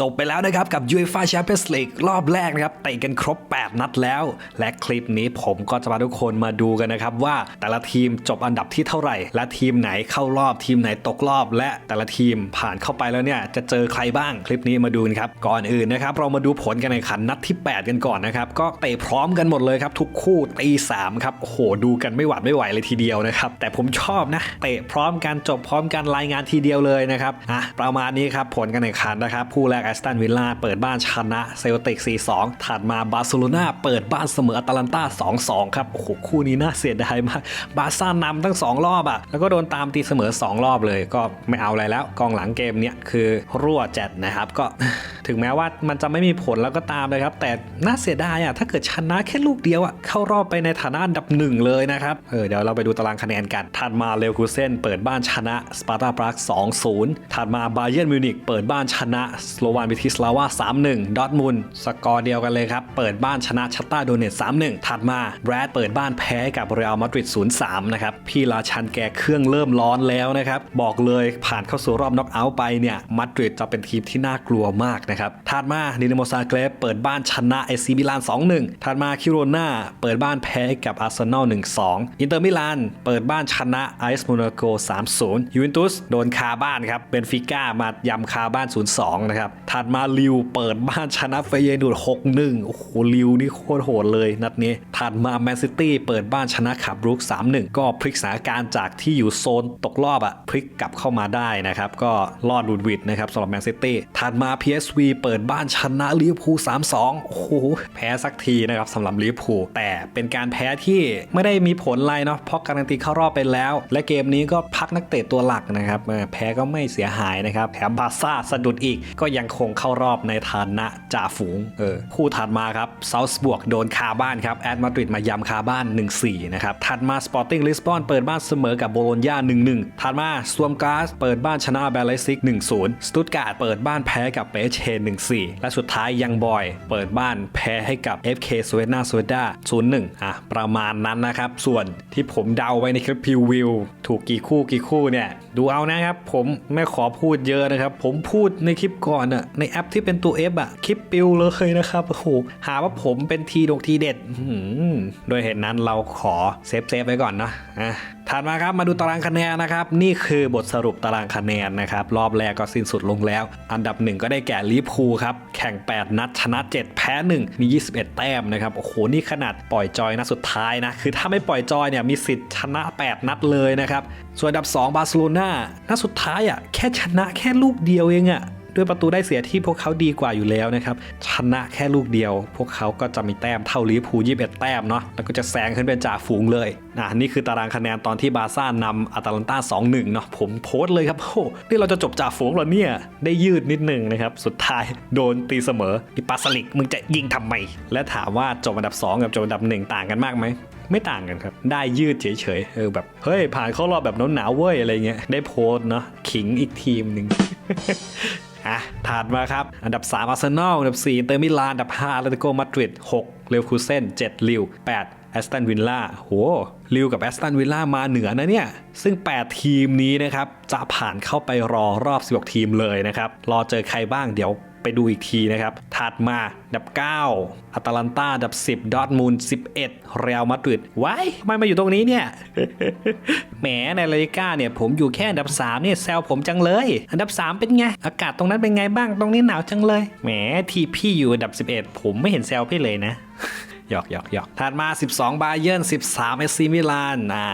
จบไปแล้วนะครับกับ UEFA Champions League รอบแรกนะครับเตะกันครบ 8 นัดแล้ว และคลิปนี้ผมก็จะพาทุกคนมาดูกันนะครับ ว่าแต่ละทีมจบอันดับที่เท่าไหร่ และทีมไหนเข้ารอบทีมไหนตกรอบ และแต่ละทีมผ่านเข้าไปแล้วเนี่ยจะเจอใครบ้างคลิปนี้มาดูกันครับก่อนอื่นนะครับเรามาดูผลการแข่งขันนัดที่ 8 กันก่อนนะครับก็เตะพร้อมกันหมดเลยครับทุกคู่ตีสามครับโอ้โหดูกันไม่หวาดไม่ไหวเลยทีเดียวนะครับแต่ผมชอบนะเตะพร้อมกันจบพร้อมกันรายงานทีเดียวเลยนะครับอะประมาณนี้ครับผลการแข่งขันนะครับคู่แรกแอสตันวิลล่าเปิดบ้านชนะเซลติก 4-2 ถัดมาบาร์เซโลนาเปิดบ้านเสมออาตาลันตา 2-2 ครับ โอ้โห คู่นี้น่าเสียดายมาก บาร์ซ่านำทั้ง 2 รอบอะแล้วก็โดนตามตีเสมอ 2 รอบเลย ก็ไม่เอาอะไรแล้ว กองหลังเกมเนี้ยคือรั่วจัดนะครับ ก็ถึงแม้ว่ามันจะไม่มีผลแล้วก็ตามเลยครับ แต่น่าเสียดายอะถ้าเกิดชนะแค่ลูกเดียวอะเข้ารอบไปในฐานะอันดับหนึ่งเลยนะครับ เออ เดี๋ยวเราไปดูตารางคะแนนกัน ถัดมาเลวคูเซนเปิดบ้านชนะสปาร์ตาปราก2-0 ถัดมาบาเยิร์นมิวนิกเปิดบ้านชนะสโลวานบิทิสลาวา3-1 ดอทมุนสกอร์เดียวกันเลยครับ เปิดบ้านชนะชัตตาโดเนต3-1 ถัดมาแบรดเปิดบ้านแพ้กับเรอัลมาดริด0-3 นะครับ พี่ราชันแกเครื่องเริ่มร้อนแล้วนะครับ บอกเลยผ่านเข้าสู่รอบน็อกเอาท์ไปเนี่ยมาดริดจะเป็นทีมที่น่ากลัวมากนะครับ ถัดมาดินาโมซาเกรฟเปิดบ้านชนะเอซีมิลาน2-1 ถัดมาคิโรนาเปิดบ้านแพ้กับอาร์เซนอล1-2 อินเตอร์มิลานเปิดบ้านชนะไอซ์โมนาโก3-0ยูเวนตุสโดนคาบ้านครับเบนฟิก้ามายำคาบ้าน 0-2 นะครับถัดมาลิวเปิดบ้านชนะเฟเยนูด6-1 โอ้โหลิวนี่โคตรโหดเลยนัดนี้ ถัดมาแมนซิตี้เปิดบ้านชนะขับรุก 3-1 ก็พลิกสถานการณ์จากที่อยู่โซนตกรอบอะพลิกกลับเข้ามาได้นะครับ ก็รอดดูดวิดนะครับสำหรับแมนซิตี้ถัดมา PSV เปิดบ้านชนะลิเวอร์พูล 3-2 โอ้โหแพ้สักทีนะครับสำหรับลิเวอร์พูลแต่เป็นการแพ้ที่ไม่ได้มีผลอะไรเนาะเพราะการันตีเข้ารอบไปแล้ว และเกมนี้ก็พักนักเตะตัวหลักนะครับแพ้ก็ไม่เสียหายนะครับแถมบาซ่าสะดุดอีกก็ยังคงเข้ารอบในฐานะจ่าฝูงเออคู่ถัดมาครับเซาท์บวกโดนคาบ้านครับแอดมาดริดมายำคาบ้าน 1-4 นะครับ ถัดมาสปอร์ติ้งลิสบอนเปิดบ้านเสมอกับโบโลญญา1-1 ถัดมาสวมกาสเปิดบ้านชนะแบลเลซิก 1-0 สตุตการ์ดเปิดบ้านแพ้กับเปเชน1-4 และสุดท้ายยังบอย เปิดบ้านแพ้ให้กับ FK สเวนาสเวด้า0-1 อะ ประมาณนั้นนะครับ ส่วนที่ผมเดาไว้ในคลิปพรีวิวถูกกี่คู่กี่คู่เนี่ย ดูเอานะครับ ผมไม่ขอพูดเยอะนะครับ ผมพูดในคลิปก่อนอะในแอปที่เป็นตัว F อะคลิปปิวเลยนะครับโอ้โหหาว่าผมเป็นทีดกทีเด็ดอื้อหือโดยเหตุนั้นเราขอเซฟเซฟไว้ก่อนนะอะถัดมาครับมาดูตารางคะแนนนะครับ นี่คือบทสรุปตารางคะแนนนะครับ รอบแรกก็สิ้นสุดลงแล้ว อันดับหนึ่งก็ได้แก่ลิเวอร์พูครับ แข่ง 8 นัดชนะ 7 แพ้ 1 มี 21 แต้มนะครับ โอ้โห นี่ขนาดปล่อยจอยนัดสุดท้ายนะ คือถ้าไม่ปล่อยจอยเนี่ยมีสิทธิ์ชนะ 8 นัดเลยนะครับ ส่วนอันดับ 2 บาร์เซโลนานัดสุดท้ายอะแค่ชนะแค่ลูกเดียวเองอะ ด้วยประตูได้เสียที่พวกเขาดีกว่าอยู่แล้วนะครับชนะแค่ลูกเดียว พวกเขาก็จะมีแต้มเท่าลิเวอร์พูล21 แต้มเนาะแล้วก็จะแซงขึ้นเป็นจ่าฝูงเลยนะนี่คือตารางคะแนนตอนที่บาร์ซ่านำอาตาลันตา2-1เนาะผมโพสต์เลยครับโอ้นี่เราจะจบจ่าฝูงเหรอเนี่ยได้ยืดนิดหนึ่งนะครับสุดท้ายโดนตีเสมออีปาสลิกมึงจะยิงทำไมและถามว่าจบอันดับ 2 กับจบอันดับ 1 ต่างกันมากไหมไม่ต่างกันครับ ได้ยืดเฉยๆ เออแบบ เฮ้ย ผ่านเข้ารอบแบบหนาวๆเว้ย อะไรเงี้ย ได้โพสเนาะขิงอีกทีมหนึ่ง อะถัดมาครับ อันดับ 3 อาร์เซนอล อันดับ 4 เตอร์มิลาน อันดับ5อาร์เตโกมาดริด6เลวคูเซน7ลิว8แอสตันวิลล่าโหลิวกับแอสตันวิลล่ามาเหนือนะเนี่ย ซึ่ง 8 ทีมนี้นะครับ จะผ่านเข้าไปรอรอบ 16 ทีมเลยนะครับ รอเจอใครบ้างเดี๋ยว ไปดูอีกทีนะครับ ถัดมาอันดับ 9อัตแลนตาอันดับ 10 ดอทมูล 11 เรอัลมาดริดว้ายทำไมมาอยู่ตรงนี้เนี่ย แหมในลาลิก้าเนี่ย ผมอยู่แค่อันดับ 3 เนี่ยแซวผมจังเลย อันดับ 3 เป็นไง อากาศตรงนั้นเป็นไงบ้างตรงนี้หนาวจังเลย แหมทีพี่อยู่อันดับ 11 ผมไม่เห็นแซวพี่เลยนะหยอกหยอกหยอกถัดมา 12 บาเยิร์น13เอซีมิลานอ่า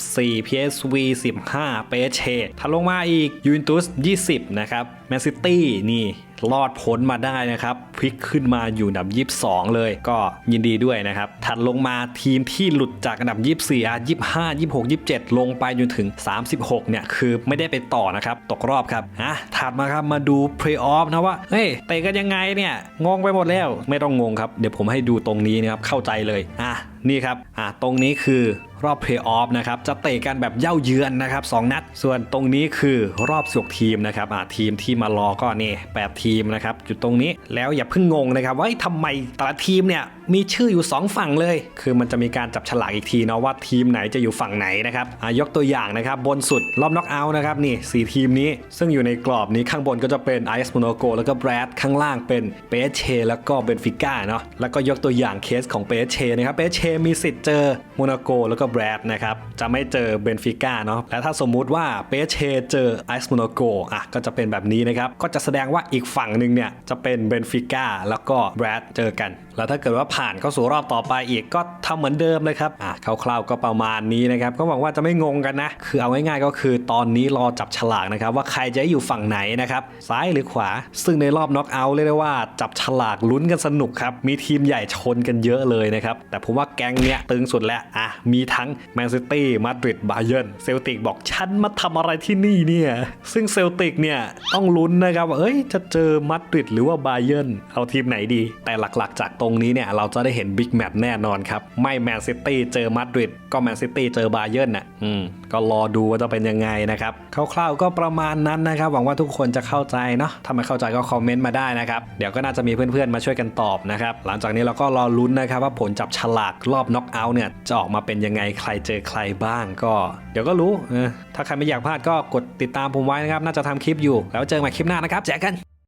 14 PSV 15 เปเชถัดลงมาอีกยูเวนตุส 20 นะครับ แมนซิตี้นี่ รอดพ้นมาได้นะครับพลิกขึ้นมาอยู่อันดับ 22 เลย ก็ยินดีด้วยนะครับ ถัดลงมาทีมที่หลุดจากอันดับ 24อะ25 26 27 ลงไปจนถึง 36 เนี่ย คือไม่ได้ไปต่อนะครับ ตกรอบครับอะถัดมาครับมาดูเพลย์ออฟนะว่า เฮ้ยเตะกันยังไงเนี่ย งงไปหมดแล้ว ไม่ต้องงงครับ เดี๋ยวผมให้ดูตรงนี้นะครับ เข้าใจเลยอะนี่ครับอ่าตรงนี้คือรอบเพลย์ออฟนะครับจะเตะกันแบบเย่าเยือนนะครับสองนัด ส่วนตรงนี้คือรอบสุกทีมนะครับอ่าทีมที่มารอก็นี่แปดทีมนะครับอยู่ตรงนี้แล้วอย่าเพิ่งงงนะครับว่าทำไมแต่ละทีมเนี่ย มีชื่ออยู่ 2 ฝั่งเลย คือมันจะมีการจับฉลากอีกทีเนาะว่าทีมไหนจะอยู่ฝั่งไหนนะครับยกตัวอย่างนะครับบนสุดรอบน็อกเอาท์นะครับนี่สี่ทีมนี้ซึ่งอยู่ในกรอบนี้ข้างบนก็จะเป็นไอซ์โมโนโกแล้วก็แบรดข้างล่างเป็นเปเชแล้วก็เบนฟิก้าเนาะแล้วก็ยกตัวอย่างเคสของเปเชนะครับเปเชมีสิทธิ์เจอโมนาโกแล้วก็แบรดนะครับจะไม่เจอเบนฟิก้าเนาะและถ้าสมมุติว่าเปเชเจอไอซ์โมโนโกอะก็จะเป็นแบบนี้นะครับก็จะแสดงว่าอีกฝั่งหนึ่งเนี่ยจะเป็นเบนฟิก้าแล้วก็แบรดเจอกัน แล้วถ้าเกิดว่าผานเข้าสู่รอบต่อไปอีกก็ทำเหมือนเดิมเลยครับอะคร่าวๆก็ประมาณนี้นะครับก็หวังว่าจะไม่งงกันนะ คือเอาง่ายๆก็คือตอนนี้รอจับฉลากนะครับว่าใครจะอยู่ฝั่งไหนนะครับซ้ายหรือขวา ซึ่งในรอบน็อกเอาท์เรียกได้ว่าจับฉลากลุ้นกันสนุกครับมีทีมใหญ่ชนกันเยอะเลยนะครับแต่ผมว่าแก๊งเนี้ยตึงสุดแล้วอะมีทั้งแมนซิตี้มาดริดบาเยิร์นเซลติกบอกฉันมาทำอะไรที่นี่เนี่ยซึ่งเซลติกเนี่ยต้องลุ้นนะครับว่าเอ้ยจะเจอมาดริดหรือว่าบาเยิร์นเอาทีมไหนดี แต่หลักๆ จากตรงนี้เนี่ยเราจะได้เห็นบิ๊กแมตช์แน่นอนครับ ไม่แมนซิตี้เจอมาดริดก็แมนซิตี้เจอบาเยิร์นน่ะอืมก็รอดูว่าจะเป็นยังไงนะครับคร่าวๆก็ประมาณนั้นนะครับหวังว่าทุกคนจะเข้าใจเนาะถ้าไม่เข้าใจก็คอมเมนต์มาได้นะครับเดี๋ยวก็น่าจะมีเพื่อนๆมาช่วยกันตอบนะครับหลังจากนี้เราก็รอลุ้นนะครับว่าผลจับฉลากรอบน็อกเอาท์เนี่ยจะออกมาเป็นยังไงใครเจอใครบ้างก็ เดี๋ยวก็รู้เออถ้าใครไม่อยากพลาดก็กดติดตามผมไว้นะครับน่าจะทำคลิปอยู่แล้วเจอกันใหม่คลิปหน้านะครับแจกกัน